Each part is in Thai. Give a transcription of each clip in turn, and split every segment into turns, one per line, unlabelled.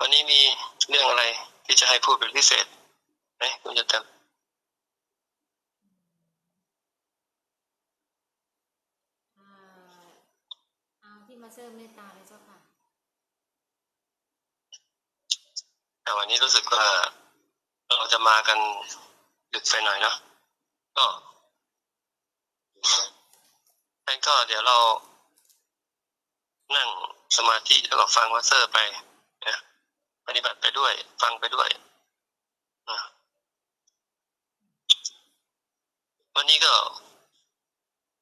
วันนี้มีเรื่องอะไรที่จะให้พูดเป็นพิเศษไหมคุณจะจำ
อ่าเอาที่มาเสริมเมตตาเลยเจ้าค่ะ
แต่วันนี้รู้สึกว่าเราจะมากันดึกไปหน่อยเนาะก็งั้นก็เดี๋ยวเรานั่งสมาธิแล้วก็ฟังวัสเซอร์ไปนะ ปฏิบัติไปด้วย ฟังไปด้วยวันนี้ก็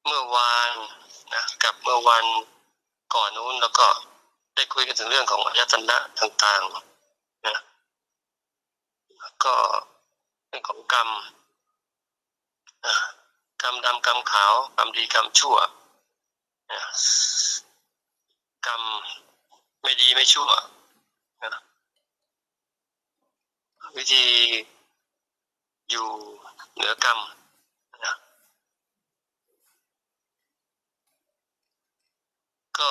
เมื่อวานนะกับเมื่อวันก่อนนู้นแล้วก็ได้คุยกันถึงเรื่องของอายตนะต่างๆนะก็เรื่องของกรรมกรรมดำกรรมขาวกรรมดีกรรมชั่วกรรมไม่ดีไม่ชั่วนะ วิธีอยู่เหนือกรรมนะก็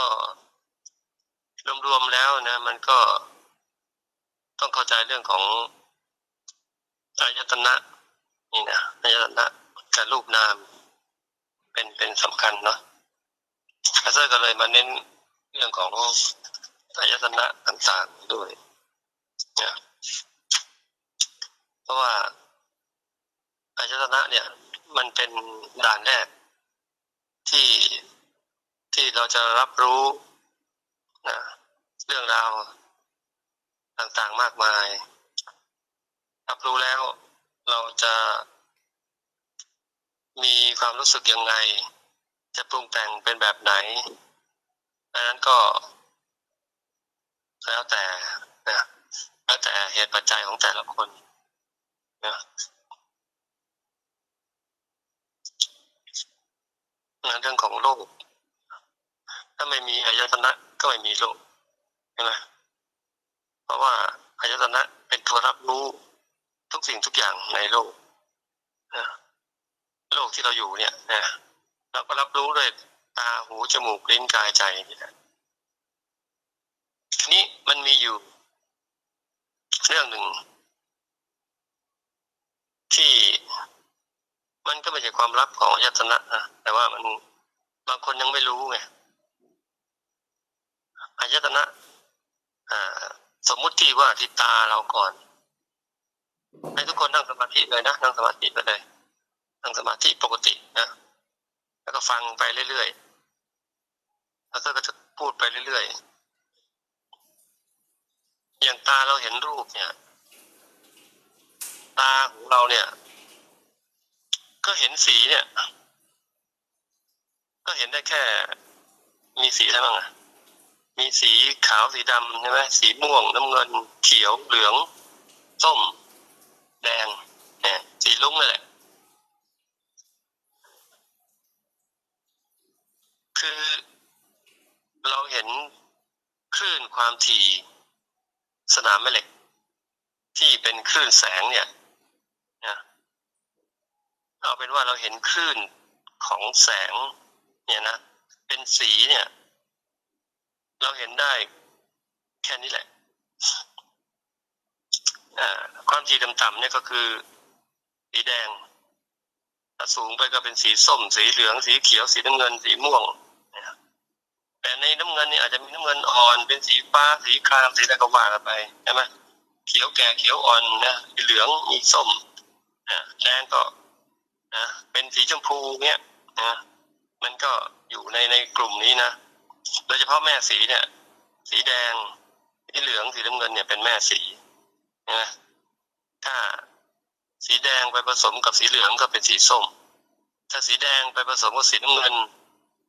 รวมๆแล้วนะ มันก็ต้องเข้าใจเรื่องของอายตนะ นี่นะอายตนะกับรูปนาม เป็นเป็นสำคัญเนาะอาเซอร์ก็เลยมาเน้นเรื่องของอายตนะต่างๆด้วยนะ เพราะว่าอายตนะเนี่ย มันเป็นด่านแรก ที่ที่เราจะรับรู้นะเรื่องราวต่างๆมากมาย รับรู้แล้วเราจะมีความรู้สึกยังไง จะปรุงแต่งเป็นแบบไหนดังนั้นก็ แล้วแต่นะแล้วแต่เหตุปัจจัยของแต่ละคน นะเรื่องของโลก ถ้าไม่มีอายตนะก็ไม่มีโลกใช่ไหมเพราะว่าอายตนะเป็นตัวรับรู้ทุกสิ่งทุกอย่างในโลกนะโลกที่เราอยู่เนี่ยนะเราก็รับรู้ด้วยตาหูจมูกลิ้นกายใจนี่แหละทีนี้มันมีอยู่ เรื่องหนึ่ง ที่มันก็ไม่ใช่ความลับของอายตนะนะแต่ว่ามันบางคนยังไม่รู้ไงอายตนะสมมุติที่ว่าที่ตาเราก่อน ให้ทุกคนนั่งสมาธิเลยนะนั่งสมาธิไปเลยนั่งสมาธิปกตินะแล้วก็ฟังไปเรื่อยๆแล้วก็จะพูดไปเรื่อยๆอย่างตาเราเห็นรูปเนี่ย ตาของเราเนี่ย ก็เห็นสีเนี่ย ก็เห็นได้แค่ มีสีอะไรบ้างอะมีสีขาวสีดำใช่ไหมสีม่วงน้ำเงิน เขียวเหลือง ส้ม แดงเนี่ยสีลุ้งนั่นแหละ คือเราเห็นคลื่นความถี่สนามแม่เหล็ก ที่เป็นคลื่นแสงเนี่ย เอาเป็นว่าเราเห็นคลื่นของแสง เนี่ยนะ เป็นสีเนี่ย เราเห็นได้แค่นี้แหละความถี่ต่ำๆเนี่ยก็คือ สีแดง ถ้าสูงไปก็เป็นสีส้ม สีเหลือง สีเขียว สีน้ำเงิน สีม่วง แต่ในน้ำเงินนี่อาจจะมีน้ำเงินอ่อน เป็นสีฟ้า สีคราม สีอะไรก็ว่ากันไปใช่ไหมเขียวแก่ เขียวอ่อนนะสีเหลือง มีส้มแดงก็ นะเป็นสีชมพูเนี่ยนะมันก็อยู่ในในกลุ่มนี้นะโดยเฉพาะแม่สีเนี่ย สีแดงสีเหลืองสีน้ำเงินเนี่ยเป็นแม่สีนะถ้าสีแดงไปผสมกับสีเหลืองก็เป็นสีส้ม ถ้าสีแดงไปผสมกับสีน้ำเงิน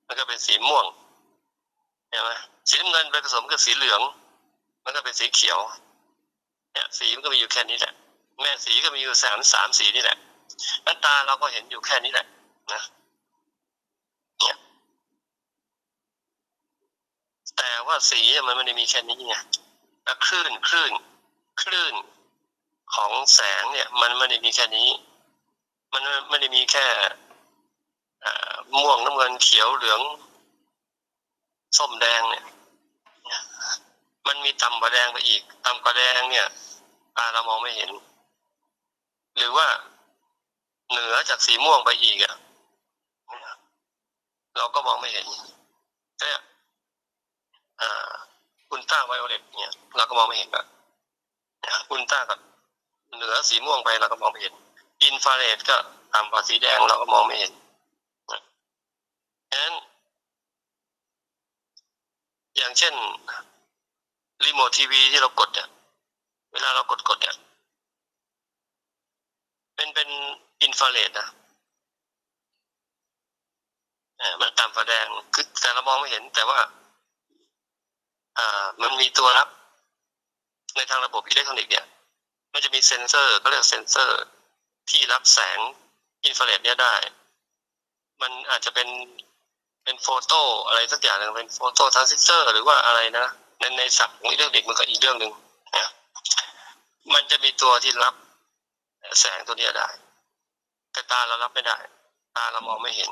มันก็เป็นสีม่วงเห็นไหมสีน้ำเงินไปผสมกับสีเหลือง มันก็เป็นสีเขียวเนี่ยสีมันก็มีอยู่แค่นี้แหละ แม่สีก็มีอยู่สามสามสีนี่แหละ น้ตาเราก็เห็นอยู่แค่นี้แหละนะเนี่ยแต่ว่าสีมันไม่ได้มีแค่นี้ไงแต่คลื่นคลื่น คลื่นของแสงเนี่ย มันไม่ได้มีแค่นี้ มันไม่ได้มีแค่ม่วงน้ำเงินเขียวเหลืองส้มแดงเนี่ย มันมีต่ำกว่าแดงไปอีกต่ำกว่าแดงเนี่ยตาเรามองไม่เห็น หรือว่า เหนือจากสีม่วงไปอีกอะเราก็มองไม่เห็นเนี่ยอุลตราไวโอเลตเนี่ย เราก็มองไม่เห็นอะอุลตรากับเหนือสีม่วงไปเราก็มองไม่เห็น อินฟราเรดก็ต่ำกว่าสีแดงเราก็มองไม่เห็นฉะนั้นอย่างเช่นรีโมททีวีที่เรากดเนี่ย เวลาเรากดกดเนี่ย เป็นเป็น อินฟราเรดนะมันต่ำกว่าแดงคือแต่เรามองไม่เห็น แต่ว่าอ่ามันมีตัวรับ ในทางระบบอิเล็กทรอนิกส์เนี่ย มันจะมีเซนเซอร์ก็เรียกเซนเซอร์ ที่รับแสงอินฟราเรดเนี่ยได้ มันอาจจะเป็นเป็นโฟโต้อะไรสักอย่างหนึ่งเป็นโฟโต้ทรานซิสเตอร์หรือว่าอะไรนะในในศัพท์ของอิเล็กทรอนิกส์มันก็อีกเรื่องหนึ่งนะมันจะมีตัวที่รับแสงตัวนี้ได้ แต่ตาเรารับไม่ได้ ตาเรามองไม่เห็น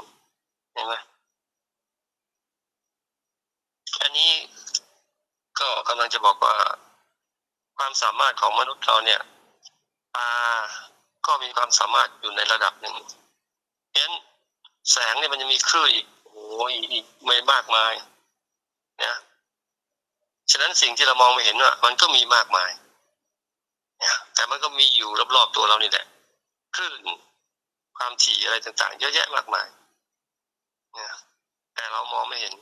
เห็นไหมอันนี้ก็กำลังจะบอกว่า ความสามารถของมนุษย์เราเนี่ยตาก็มีความสามารถอยู่ในระดับหนึ่งเพราะฉะนั้นแสงเนี่ยมันจะมีคลื่นอีกโอ้ยอีกไม่มากมายนะฉะนั้นสิ่งที่เรามองไม่เห็นว่ามันก็มีมากมายนะแต่มันก็มีอยู่รอบๆตัวเรานี่แหละคลื่น ความถี่อะไรต่างๆ เยอะแยะมากมายนะแต่เรามองไม่เห็น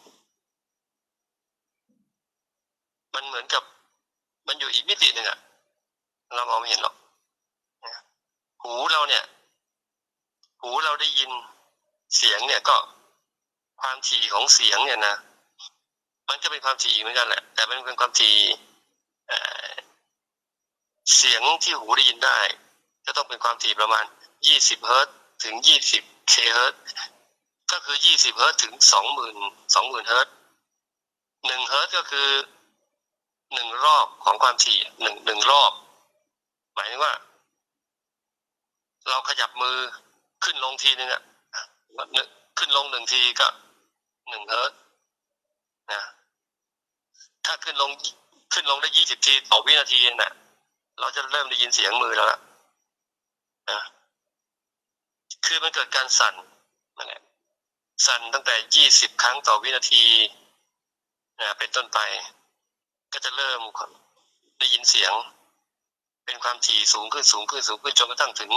มันเหมือนกับ มันอยู่อีกมิติหนึ่งอะเรามองไม่เห็นหรอกนะหูเราเนี่ย หูเราได้ยินเสียงเนี่ยก็ความถี่ของเสียงเนี่ยนะมันก็เป็นความถี่เหมือนกันแหละ แต่มันเป็นความถี่เสียงที่หูได้ยินได้ จะต้องเป็นความถี่ประมาณ 20 เฮิรต ถึง20เคเฮิรตก็คือ20เฮิรตถึง20,000 20,000เฮิรตหนึ่งเฮิรตก็คือหนึ่งรอบของความถี่หนึ่งหนึ่งรอบ หมายถึงว่า เราขยับมือขึ้นลงทีนึงอะขึ้นลงหนึ่งทีก็หนึ่งเฮิร์ตนะถ้าขึ้นลงขึ้นลงได้ยี่สิบทีต่อวินาทีเองนะเราจะเริ่มได้ยินเสียงมือแล้วล่ะนะ คือมันเกิดการสั่นนั่นแหละสั่นตั้งแต่ยี่สิบครั้งต่อวินาทีนะเป็นต้นไป ก็จะเริ่มได้ยินเสียง เป็นความถี่สูงขึ้นสูงขึ้นสูงขึ้นจนกระทั่งถึง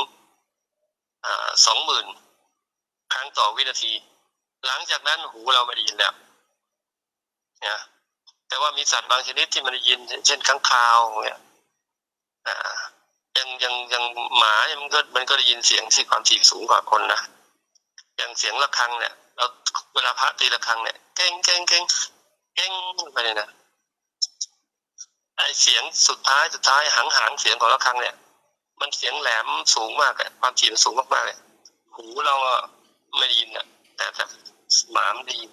สองหมื่นครั้งต่อวินาที หลังจากนั้นหูเราไม่ได้ยินแล้วนะแต่ว่ามีสัตว์บางชนิดที่มันได้ยิน เช่นข้างคาวเนี่ย ยังยังยังหมามันก็มันก็ได้ยินเสียงที่ความถี่สูงกว่าคนนะอย่างเสียงระฆังเนี่ยเราเวลาพระตีระฆังเนี่ยเก้งเก้งเก้งเก้งไปเลยนะไอเสียงสุดท้ายสุดท้ายหางหางเสียงของระฆังเนี่ย มันเสียงแหลมสูงมากอะความถี่มันสูงมากๆเลยหูเราไม่ได้ยินอะแต่แต่หมามันได้ยิน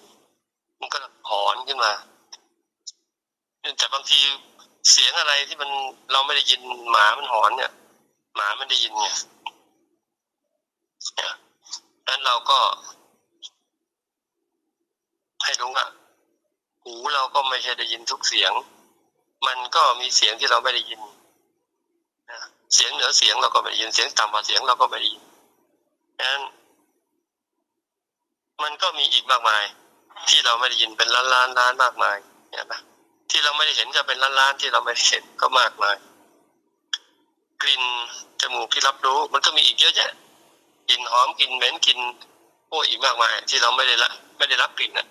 มันก็หอนขึ้นมาแต่บางที เสียงอะไรที่มันเราไม่ได้ยินหมามันหอนเนี่ย หมาไม่ได้ยินเนี่ยนั้นเราก็ ให้รู้ว่าหูเราก็ไม่ใช่ได้ยินทุกเสียง มันก็มีเสียงที่เราไม่ได้ยินเสียงเหนือเสียงเราก็ไม่ได้ยินเสียงต่ำกว่าเสียงเราก็ไม่ได้ยินนั้นมันก็มีอีกมากมาย ที่เราไม่ได้ยินเป็นล้านล้านล้านมากมายเนี่ยนะ ที่เราไม่ได้เห็นก็เป็นล้านล้านที่เราไม่ได้เห็นก็มากมายกลิ่นจมูกที่รับรู้ มันก็มีอีกเยอะแยะกลิ่นหอมกลิ่นเหม็นกลิ่นโอ้อีกมากมาย ที่เราไม่ได้ละไม่ได้รับกลิ่นนะ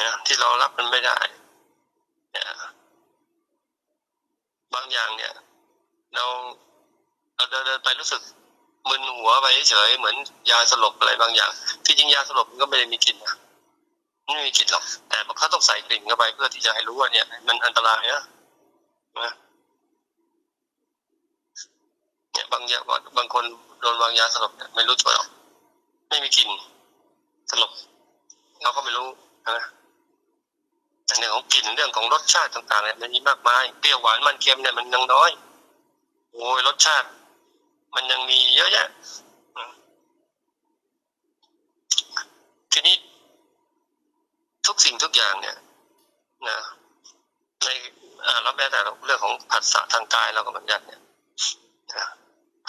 นะที่เรารับมันไม่ได้เนี่ยบางอย่างเนี่ย เราเราเดินเดินไปรู้สึกมึนหัวไปเฉยเหมือนยาสลบอะไรบางอย่าง ที่จริงยาสลบมันก็ไม่ได้มีกลิ่นนะ ไม่มีกลิ่นหรอก แต่เขาต้องใส่กลิ่นเข้าไปเพื่อที่จะให้รู้ว่าเนี่ย มันอันตรายนะนะเนี่ยบางอย่างบางคนโดนวางยาสลบเนี่ยไม่รู้ตัวหรอกไม่มีกลิ่นสลบเราก็ไม่รู้นะแต่เรื่องของกลิ่นเรื่องของรสชาติต่างๆเนี่ยมันมีมากมายเปรี้ยวหวานมันเค็มเนี่ยมันยังน้อยโอ้ยรสชาติ มันยังมีเยอะแยะทีนี้ ทุกสิ่งทุกอย่างเนี่ยนะในอ่าแม้แต่เรื่องของภาษาทางกายเราก็บัญญัติเนี่ย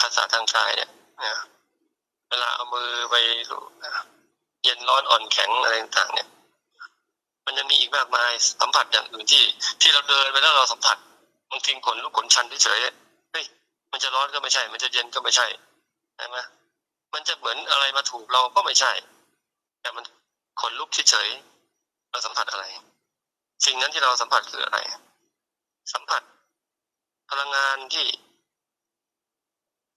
ภาษาทางกายเนี่ยนะเวลาเอามือไปเย็นร้อนอ่อนแข็งอะไรต่างเนี่ยมันยังมีอีกมากมายสัมผัสอย่างอื่นที่ ที่เราเดินไปแล้วเราสัมผัสบางทีขนลุกขนชันเฉยๆเฮ้ยมันจะร้อนก็ไม่ใช่ มันจะเย็นก็ไม่ใช่ใช่ไหมมันจะเหมือนอะไรมาถูกเราก็ไม่ใช่ แต่มันขนลุกเฉย เราสัมผัสอะไร สิ่งนั้นที่เราสัมผัสคืออะไร สัมผัสพลังงานที่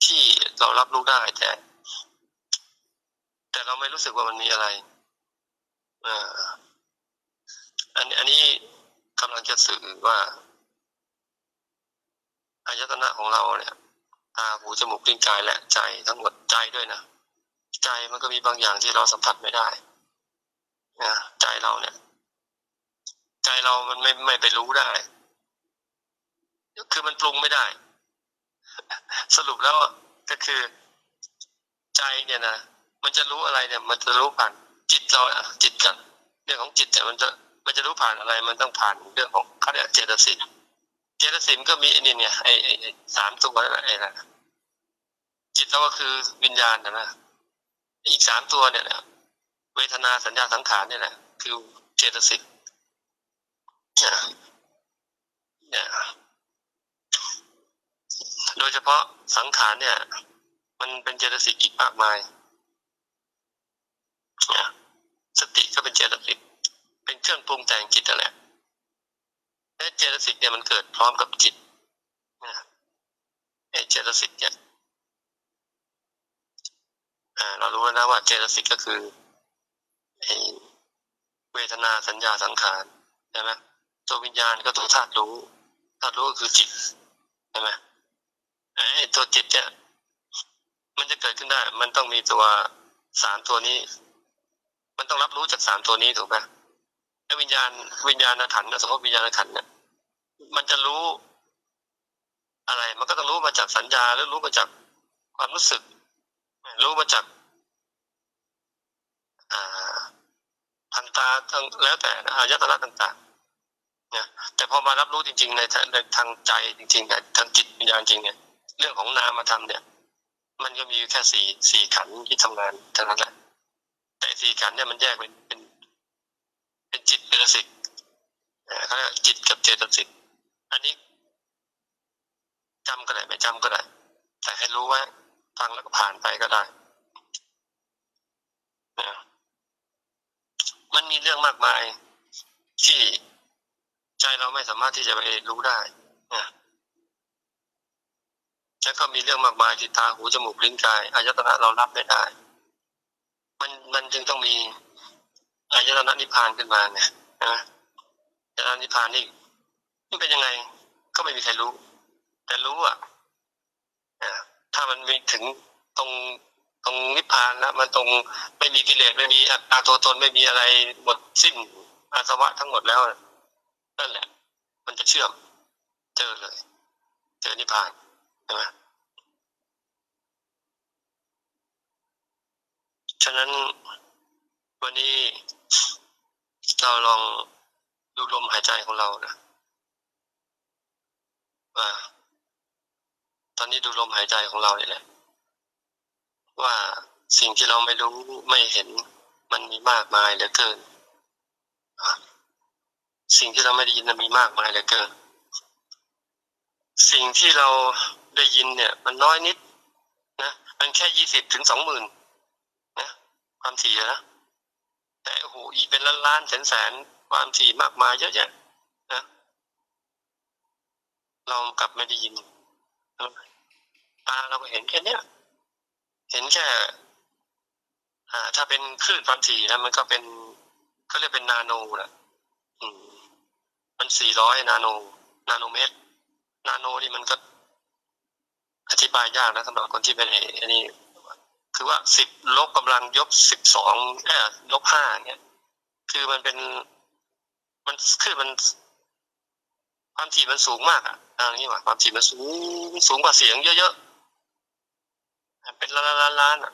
ที่เรารับรู้ได้แต่ แต่เราไม่รู้สึกว่ามันมีอะไรอ่าอันอันนี้กำลังจะสื่อว่าอายตนะของเราเนี่ยตาหูจมูกลิ้นกายและใจทั้งหมดใจด้วยนะ ใจมันก็มีบางอย่างที่เราสัมผัสไม่ได้ นะใจเราเนี่ย ใจเรามันไม่ไม่ไปรู้ได้ คือมันปรุงไม่ได้ สรุปแล้วก็คือ ใจเนี่ยนะมันจะรู้อะไรเนี่ย มันจะรู้ผ่านจิตเราอะจิตกันเรื่องของจิตเนี่ยมันจะมันจะรู้ผ่านอะไร มันต้องผ่านเรื่องของเขาเรียกเจตสิกเจตสิกก็มีไอ้นี่เนี่ยไอ้สามตัวนั่นแหละไอ้นะจิตเราก็คือวิญญาณนะนะอีกสามตัวเนี่ยนะ วทนาสัญญาสังขารเนี่ยแหละ คือเจตสิกเนี่ยโดยเฉพาะสังขารเนี่ย มันเป็นเจตสิกอีกมากมายเนี่ยสติก็เป็นเจตสิกเป็นเครื่องปรุงแต่งจิตนั่นแหละและเจตสิกเนี่ยมันเกิดพร้อมกับจิตนะไอ้เจตสิกเนี่ยเรารู้แล้วนะว่าเจตสิกก็คือ เวทนาสัญญาสังขารใช่ไหมตัววิญญาณก็ตัวธาตุรู้ธาตุรู้ก็คือจิตใช่ไหมไอ้ตัวจิตเนี่ยมันจะเกิดขึ้นได้ มันต้องมีตัวสามตัวนี้ มันต้องรับรู้จากสามตัวนี้ถูกไหมแล้ววิญญาณวิญญาณขันธ์นะสมมติวิญญาณขันธ์เนี่ยมันจะรู้อะไร มันก็ต้องรู้มาจากสัญญาแล้วรู้มาจากความรู้สึก รู้มาจาก อ่าทางตาทางแล้วแต่อายตนะต่างๆเนี่ยแต่พอมารับรู้จริง ๆ ในทางใจจริงๆเนี่ยทางจิตวิญญาณจริงเนี่ยเรื่องของนามธรรมเนี่ย มันก็มีแค่สี่สี่ขันที่ทำงานเท่านั้นแหละแต่สี่ขันเนี่ยมันแยกเป็นเป็นเป็นจิตเจตสิกเอ่อเขาเรียกจิตกับเจตสิกอันนี้จำก็ได้ไม่จำก็ได้ แต่ให้รู้ว่าฟังแล้วก็ผ่านไปก็ได้นะ มันมีเรื่องมากมาย ที่ใจเราไม่สามารถที่จะไปรู้ได้นะแล้วก็มีเรื่องมากมายที่ตาหูจมูกลิ้นกายอายตนะเรารับไม่ได้ มันมันจึงต้องมีอายตนะนิพพานขึ้นมาเนี่ยนะอายตนะนิพพานนี่มันเป็นยังไง ก็ไม่มีใครรู้ แต่รู้อะถ้ามันมีถึงตรง ตรงนิพพานแล้วมันตรงไม่มีกิเลสไม่มีอัตตาตัวตนไม่มีอะไรหมดสิ้นอาสวะทั้งหมดแล้วนั่นแหละ มันจะเชื่อมเจอเลย เจอนิพพานใช่ไหมฉะนั้นวันนี้เราลองดูลมหายใจของเรานะว่าตอนนี้ดูลมหายใจของเราเนี่ยแหละ ว่าสิ่งที่เราไม่รู้ไม่เห็นมันมีมากมายเหลือเกิน สิ่งที่เราไม่ได้ยินมันมีมากมายเหลือเกิน สิ่งที่เราได้ยินเนี่ย มันน้อยนิดนะมันแค่ยี่สิบถึงสองหมื่นนะความถี่นะแต่โอ้โหอีกเป็นล้านล้านแสนแสนความถี่มากมายเยอะแยะนะเรากลับไม่ได้ยินตาเราก็เห็นแค่เนี้ย เห็นแค่อ่าถ้าเป็นคลื่นความถี่นะมันก็เป็นเขาเรียกเป็นนาโนนะอืม มันสี่ร้อยนาโน นาโนเมตร นาโนนี่มันก็ อธิบายยากนะสำหรับคนที่เป็นอันนี้ คือว่าสิบลบกำลังยกสิบสองเออลบห้าเนี่ยคือมันเป็น มันคือมัน ความถี่มันสูงมากอะอ่านี่ว่าความถี่มันสูงสูงกว่าเสียงเยอะๆ เป็นล้านล้านล้านอะ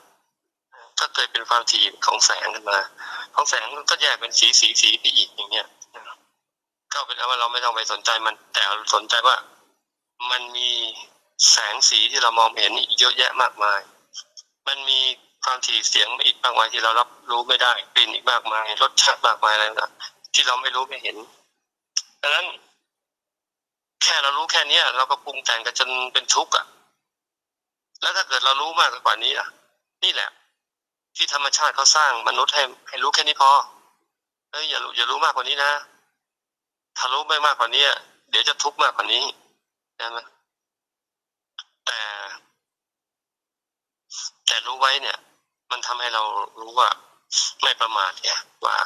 ถ้าเกิดเป็นความถี่ของแสงขึ้นมา ของแสงก็แยกเป็นสีสีสีไปอีกอย่างเงี้ยก็เป็นว่าเราไม่ต้องไปสนใจมัน แต่เราสนใจว่า มันมีแสงสีที่เรามองเห็นอีกเยอะแยะมากมาย มันมีความถี่เสียงอีกมากมายที่เรารับรู้ไม่ได้กลิ่นอีกมากมายรสชาติมากมายอะไรต่างที่เราไม่รู้ไม่เห็นดังนั้น แค่เรารู้แค่เนี้ย เราก็ปรุงแต่งกันจนเป็นทุกข์อะ แล้วถ้าเกิดเรารู้มากกว่านี้ล่ะ นี่แหละ ที่ธรรมชาติเขาสร้างมนุษย์ให้ให้รู้แค่นี้พอเฮ้ยอย่ารู้อย่ารู้มากกว่านี้นะถ้ารู้ไม่มากกว่านี้เดี๋ยวจะทุกข์มากกว่านี้ใช่ไหมแต่ แต่รู้ไว้เนี่ย มันทำให้เรารู้ว่าไม่ประมาทเนี่ยว่า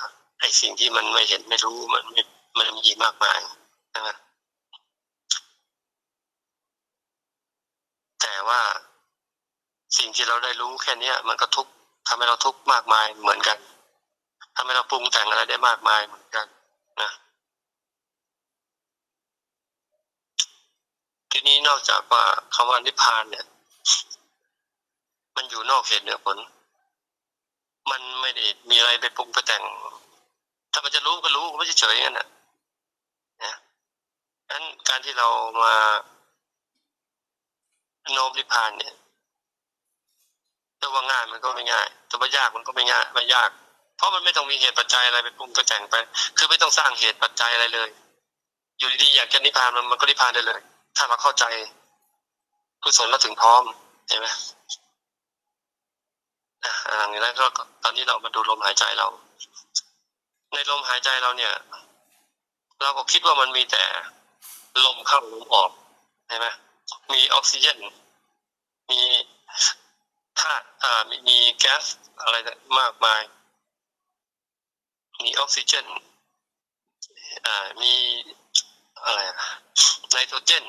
ไอ้สิ่งที่มันไม่เห็นไม่รู้มันไม่มันมีมากมายใช่ไหมแต่ว่า งที่เราได้รู้แค่เนี้ยมันก็ทุกข์ทำให้เราทุกข์มากมายเหมือนกันทำให้เราปรุงแต่งอะไรได้มากมายเหมือนกันนะทีนี้นอกจากว่าคำว่านิพพานเนี่ย มันอยู่นอกเหตุเหนือผล มันไม่ได้มีอะไรไปปรุงไปแต่ง ถ้ามันจะรู้ก็รู้ไม่เฉยๆงั้นนะนะงั้นการที่เรามาโน้มนิพพานเนี่ย จะว่าง่ายมันก็ไม่ง่ายจะว่ายากมันก็ไม่ง่ายไม่ยาก เพราะมันไม่ต้องมีเหตุปัจจัยอะไรไปปรุงไปแต่งไป คือไม่ต้องสร้างเหตุปัจจัยอะไรเลย อยู่ดีๆอยากจะนิพพานมันมันก็นิพพานได้เลย ถ้าเราเข้าใจกุศลเราถึงพร้อมใช่ไหมอะอย่างนี้แล้วก็ตอนนี้เรามาดูลมหายใจเรา ในลมหายใจเราเนี่ย เราก็คิดว่ามันมีแต่ลมเข้าลมออกใช่ไหมมีออกซิเจน มี ธาตุมีแก๊สอะไรมากมาย มีออกซิเจนมีอะไรอะไนโตรเจน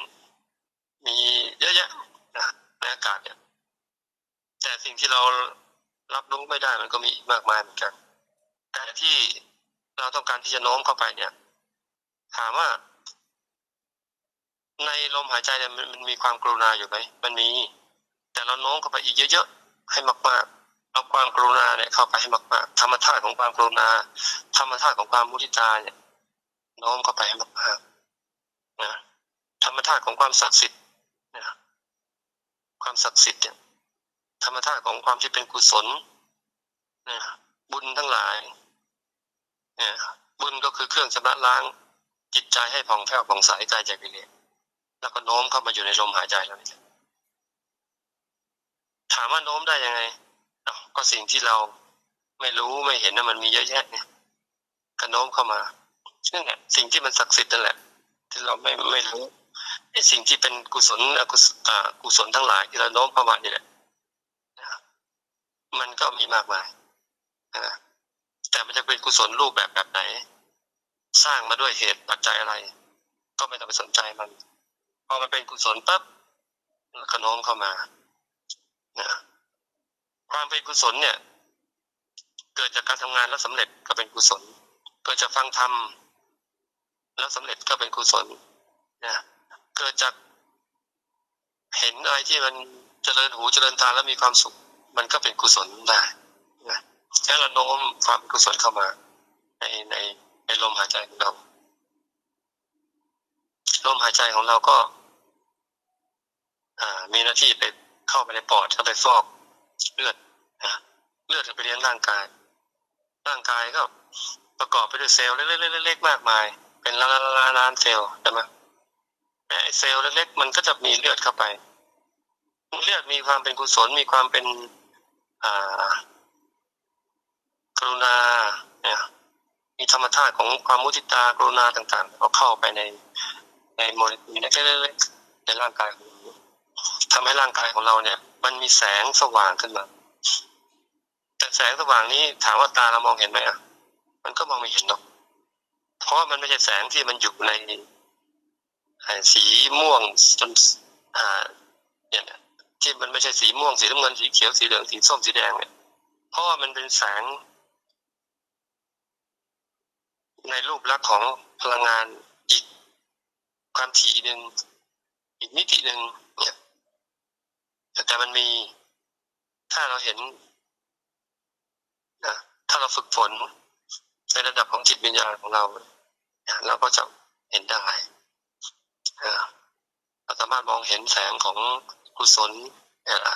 มีเยอะแยะนะในอากาศเนี่ยแต่สิ่งที่เรารับรู้ไม่ได้มันก็มีมากมายเหมือนกัน แต่ที่เราต้องการที่จะโน้มเข้าไปเนี่ย ถามว่า ในลมหายใจเนี่ยมันมันมีความกรุณาอยู่ไหมมันมี แต่เราโน้มเข้าไปอีกเยอะๆ ให้มากๆเอาความกรุณาเนี่ยเข้าไปให้มากๆธรรมชาติของความกรุณา ธรรมชาติของความมุทิตาเนี่ยโน้มเข้าไปให้มากๆนะธรรมชาติของความศักดิ์สิทธิ์นะความศักดิ์สิทธิ์เนี่ยธรรมชาติของความที่เป็นกุศลนะบุญทั้งหลายเนี่ยบุญก็คือเครื่องชำระล้างจิตใจให้ผ่องแผ้วผ่องใสใจจากกิเลสแล้วก็โน้มเข้ามาอยู่ในลมหายใจเราเนี่ย ถามว่าโน้มได้ยังไงก็สิ่งที่เราไม่รู้ไม่เห็นนะมันมีเยอะแยะเนี่ยก็โน้มเข้ามานั่นแหละสิ่งที่มันศักดิ์สิทธิ์นั่นแหละ ที่เราไม่ไม่รู้ไอ้สิ่งที่เป็นกุศลอกุศลกุศลทั้งหลายที่เราโน้มเข้ามานี่แหละมันก็มีมากมายนะแต่มันจะเป็นกุศลรูปแบบแบบไหน สร้างมาด้วยเหตุปัจจัยอะไร ก็ไม่ต้องไปสนใจมัน พอมันเป็นกุศลปั๊บก็โน้มเข้ามา นะความเป็นกุศลเนี่ย เกิดจากการทำงานแล้วสำเร็จก็เป็นกุศล เกิดจากฟังธรรมแล้วสำเร็จก็เป็นกุศลนะเกิดจากเห็นอะไรที่มันเจริญหูเจริญตาแล้วมีความสุข มันก็เป็นกุศลได้นะแค่เราโน้มความกุศลเข้ามา ในในในลมหายใจของเราลมหายใจของเราก็อ่ามีหน้าที่ไป เข้าไปในปอดเข้าไปฟอกเลือดนะเลือดจะไปเลี้ยงร่างกาย ร่างกายก็ประกอบไปด้วยเซลล์เล็กๆๆๆมากมาย เป็นล้านล้านล้านเซลล์ใช่ไหมแต่ไอ้เซลล์เล็กๆมันก็จะมีเลือดเข้าไป เลือดมีความเป็นกุศลมีความเป็นอ่ากรุณาเนี่ยมีธรรมชาติของความมุทิตากรุณาต่างๆเอาเข้าไปในในโมเลกุลเล็กๆในร่างกายของ เราทำให้ร่างกายของเราเนี่ย มันมีแสงสว่างขึ้นมา แต่แสงสว่างนี้ถามว่าตาเรามองเห็นไหมอะมันก็มองไม่เห็นหรอกเพราะมันไม่ใช่แสงที่มันอยู่ในสีม่วงจนอ่าเนี่ยที่มันไม่ใช่สีม่วงสีน้ำเงินสีเขียวสีเหลืองสีส้มสีแดงเนี่ยเพราะว่ามันเป็นแสง ในรูปลักษณ์ของพลังงานอีกความถี่หนึ่งอีกมิติหนึ่ง แต่มันมี ถ้าเราเห็นนะถ้าเราฝึกฝนในระดับของจิตวิญญาณของเราเราก็จะเห็นได้เออเราสามารถมองเห็นแสงของกุศลอะไร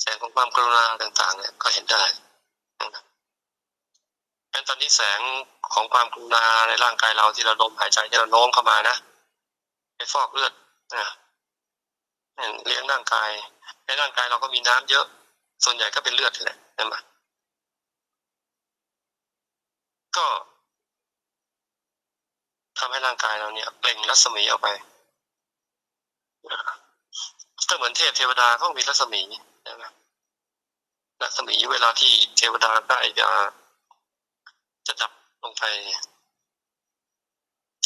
แสงของความกรุณาต่าง ๆ เนี่ยก็เห็นได้งั้นตอนนี้แสงของความกรุณาในร่างกายเราที่เราลมหายใจที่เราโน้มเข้ามานะไปฟอกเลือดนะ เลี้ยงร่างกายในร่างกายเราก็มีน้ำเยอะ ส่วนใหญ่ก็เป็นเลือดแหละใช่ไหมก็ทำให้ร่างกายเราเนี่ยเปล่งรัศมีออกไปก็เหมือนเทพเทวดาเขามีรัศมีใช่ไหมรัศมีเวลาที่เทวดาได้จะจะดับลงไป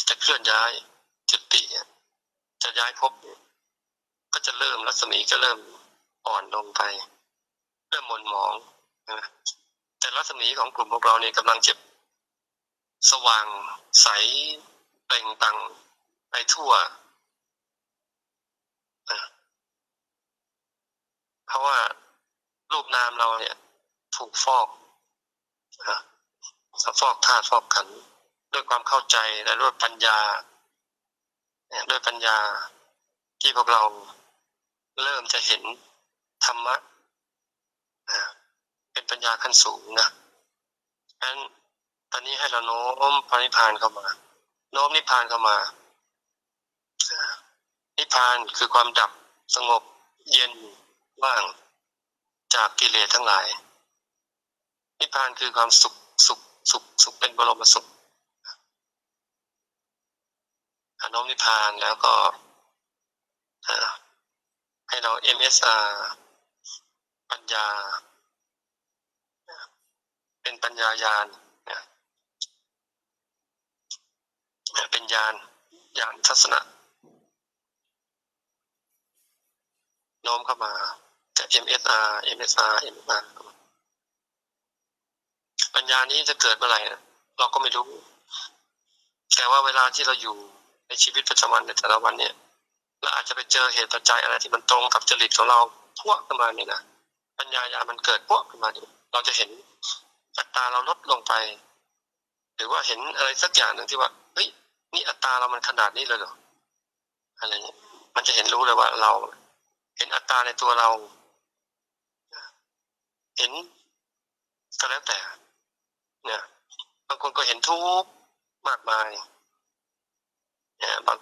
จะเคลื่อนย้ายจุติจะย้ายภพก็ จะเริ่มรัศมีก็เริ่มอ่อนลงไป เริ่มมนหมองนะแต่รัศมีของกลุ่มพวกเราเนี่ยกำลังเจะสว่างใสเปล่งตังไปทั่ว เพราะว่ารูปนามเราเนี่ย ถูกฟอกฟอกธาตุฟอกขัน ด้วยความเข้าใจและด้วยปัญญาด้วยปัญญาที่พวกเรา เริ่มจะเห็นธรรมะเป็นปัญญาขั้นสูงนะงั้นตอนนี้ให้เราโน้มพระนิพพานเข้ามา โน้มนิพพานเข้ามา นิพพานคือความดับสงบเย็นว่างจากกิเลสทั้งหลาย นิพพานคือความสุขสุขสุขสุขเป็นบรมสุขอนุนิพพานแล้วก็ ให้เรา MSR ปัญญา เป็นปัญญายานเป็นยานยานทัศนะโน้มเข้ามาจะ MSR MSR MSR ปัญญานี้จะเกิดเมื่อไหร่เราก็ไม่รู้ แต่ว่าเวลาที่เราอยู่ในชีวิตประจำวันในแต่ละวันเนี่ย เราอาจจะไปเจอเหตุปัจจัยอะไรที่มันตรงกับจริตของเราพวกขึ้นมาเนี่ยนะปัญญาญามันเกิดพวกขึ้นมาเนี่ยเราจะเห็นอัตราเราลดลงไป หรือว่าเห็นอะไรสักอย่างหนึ่งที่ว่าเฮ้ยนี่อัตราเรามันขนาดนี้เลยเหรออะไรเงี้ยมันจะเห็นรู้เลยว่าเราเห็นอัตราในตัวเรา เห็นก็แล้วแต่ เนี่ยบางคนก็เห็นทุกข์มากมายเนี่ยบาง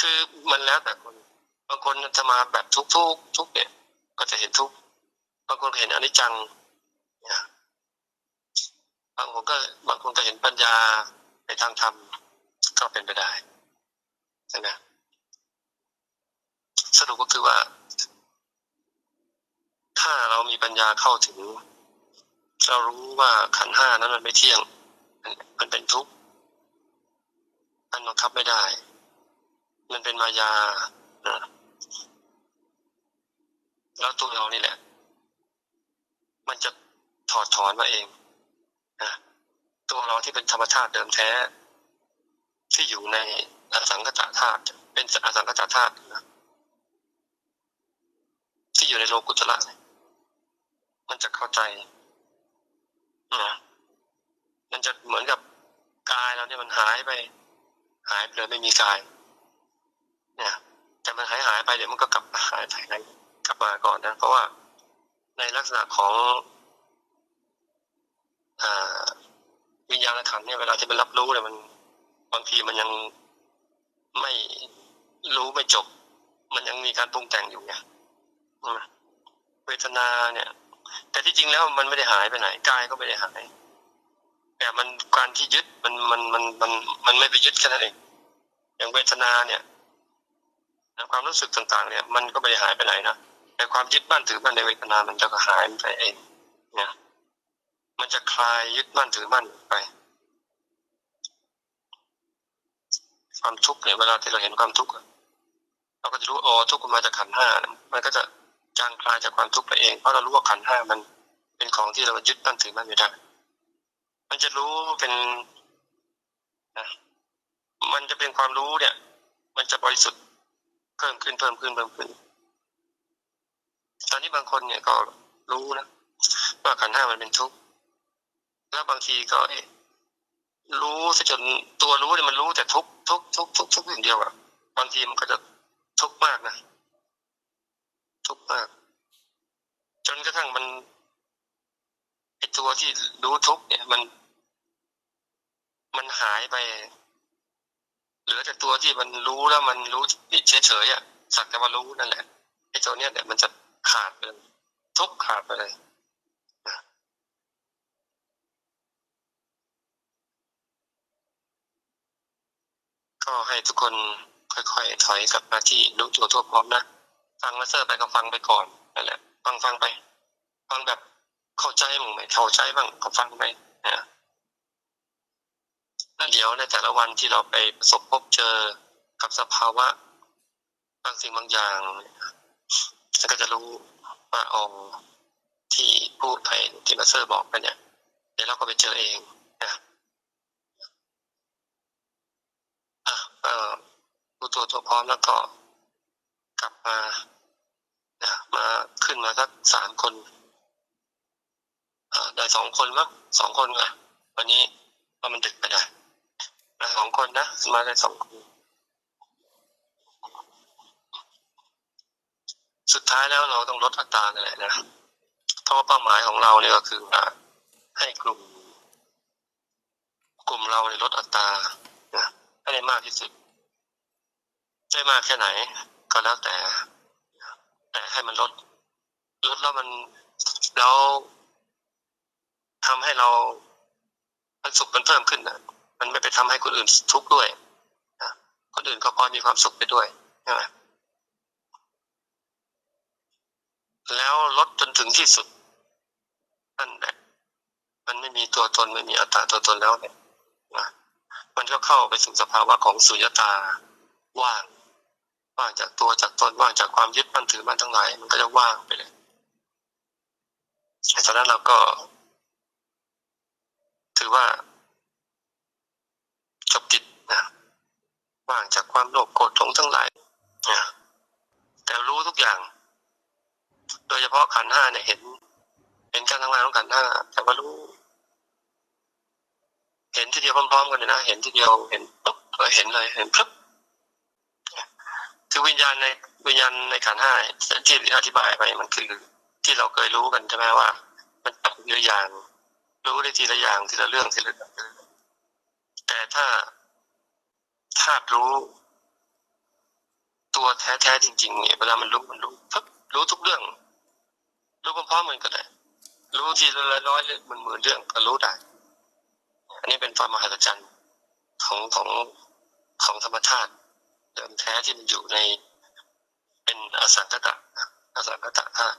คือมันแล้วแต่คนบางคนจะมาแบบทุกทุกทุกเนี่ย ก็จะเห็นทุกบางคนเห็นอนิจจังเนี่ยบางคนก็บางคนก็เห็นปัญญาในทางธรรมก็เป็นไปได้ใช่ไหมสรุปก็คือว่า ถ้าเรามีปัญญาเข้าถึง เรารู้ว่าขันห้านั้นมันไม่เที่ยง มันเป็นทุกข์มันบังคับไม่ได้ มันเป็นมายาแล้วตัวเรานี่แหละ มันจะถอดถอนมาเองนะตัวเราที่เป็นธรรมชาติเดิมแท้ ที่อยู่ในอสังขตธาตุเป็นอสังขตธาตุนะที่อยู่ในโลกุตละมันจะเข้าใจนะมันจะเหมือนกับกายเราเนี่ยมันหายไป หายไปเลยไม่มีกาย เนี่ยแต่มันหายหายไปเดี๋ยวมันก็กลับหายไปกลับมาก่อนนะ เพราะว่าในลักษณะของวิญญาณขันเนี่ยเวลาที่มันรับรู้เนี่ยมันบางทีมันยังไม่รู้ไม่จบ มันยังมีการปรุงแต่งอยู่ไงเวทนาเนี่ย แต่ที่จริงแล้วมันไม่ได้หายไปไหนกายก็ไม่ได้หาย แต่มันการที่ยึดมันมันมันมันมันไม่ไปยึดแค่นั้นเองอย่างเวทนาเนี่ย ความรู้สึกต่างๆ เนี่ย มันก็ไม่ได้หายไปไหนนะแต่ความยึดมั่นถือมั่นในเวทนา มันจะก็หายไปเองเนี่ยมันจะคลายยึดมั่นถือมั่นไป ความทุกข์เนี่ยเวลาที่เราเห็นความทุกข์เราก็จะรู้อ๋อทุกข์มาจากขันห้ามันก็จะจางคลายจากความทุกข์ไปเองเพราะเรารู้ว่าขันห้ามันเป็นของที่เรายึดมั่นถือมั่นไม่ได้มันจะรู้เป็นนะมันจะเป็นความรู้เนี่ย มันจะบริสุทธิ์ เพิ่มขึ้นเพิ่มขึ้นเพิ่มขึ้น ตอนนี้บางคนเนี่ยก็รู้นะว่าขันห้ามันเป็นทุกข์แล้วบางทีก็รู้ซะจนตัวรู้เนี่ยมันรู้แต่ทุกทุกทุกทุกทุกอย่างเดียวอะบางทีมันก็จะทุกข์มากนะทุกข์มาก จนกระทั่งมันไอตัวที่รู้ทุกข์เนี่ยมัน มันหายไป เหลือแต่ตัวที่มันรู้แล้วมันรู้เฉยเฉยๆอะสักแต่ว่ารู้นั่นแหละไอ้ตัวเนี้ยเนี่ยมันจะขาดไปเลยทุกขาดไปเลยก็ให้ทุกคนค่อยๆถอยกลับมาที่รู้ตัวทั่วพร้อมนะฟังมาเซอร์ไปก็ฟังไปก่อนนั่นแหละ ฟังฟังไป ฟังแบบเข้าใจมั่งไม่เข้าใจบ้างก็ฟังไปนะ แล้วเดี๋ยวในแต่ละวันที่เราไปประสบพบเจอกับสภาวะบางสิ่งบางอย่างแล้วก็จะรู้ว่าอ๋อที่พูดไปที่มาเซอร์บอกไปเนี่ยเดี๋ยวเราก็ไปเจอเองนะอะก็รู้ตัวตัวพร้อมแล้วก็กลับมานะมาขึ้นมาสักสามคนอ่าได้สองคนมั้งสองคนอะวันนี้ว่ามันดึกไปได้ สองคนนะ มาได้สองคนสุดท้ายแล้วเราต้องลดอัตรานั่นแหละนะเพราะว่าเป้าหมายของเราเนี่ยก็คือว่าให้กลุ่ม กลุ่มเราเนี่ยลดอัตรานะให้ได้มากที่สุด ได้มากแค่ไหน ก็แล้วแต่ แต่ให้มันลด ลดแล้วมันแล้วทำให้เรามันสุขมันเพิ่มขึ้นนะ มันไม่ไปทำให้คนอื่นทุกข์ด้วยคนอื่นก็พอมีความสุขไปด้วยใช่ไหมแล้วลดจนถึงที่สุดนั่นแหละมันไม่มีตัวตนไม่มีอัตตาตัวตนแล้วเนี่ยนะมันก็เข้าไปสู่สภาวะของสุญญตาว่างว่างจากตัวจากตนว่างจากความยึดมั่นถือมั่นทั้งหลายมันก็จะว่างไปเลยตอนนั้นเราก็ ถือว่า จบกิจนะว่างจากความโลภโกรธหลงทั้งหลายนะแต่รู้ทุกอย่าง โดยเฉพาะขันห้าเนี่ยเห็น เห็นการทำงานของขันห้าแต่ว่ารู้ เห็นทีเดียวพร้อมๆกันเลยนะเห็นทีเดียวเห็นปุ๊บเห็นเลยเห็นปุ๊บคือวิญญาณในวิญญาณในขันห้าที่อธิบายไปมันคือ ที่เราเคยรู้กันใช่ไหมว่า มันจับทีละอย่าง รู้ได้ทีละอย่างทีละเรื่องทีละเรื่อง แต่ถ้าธาตุรู้ ตัวแท้ๆจริงๆเนี่ยเวลามันรู้มันรู้ปุ๊บรู้ทุกเรื่อง รู้พร้อมๆกันก็ได้ รู้ทีละร้อยเรื่องหมื่นๆเรื่องก็รู้ได้ อันนี้เป็นความมหัศจรรย์ของของของธรรมชาติเดิมแท้ที่มันอยู่ในเป็นอสังคตะอสังคตะธาตุ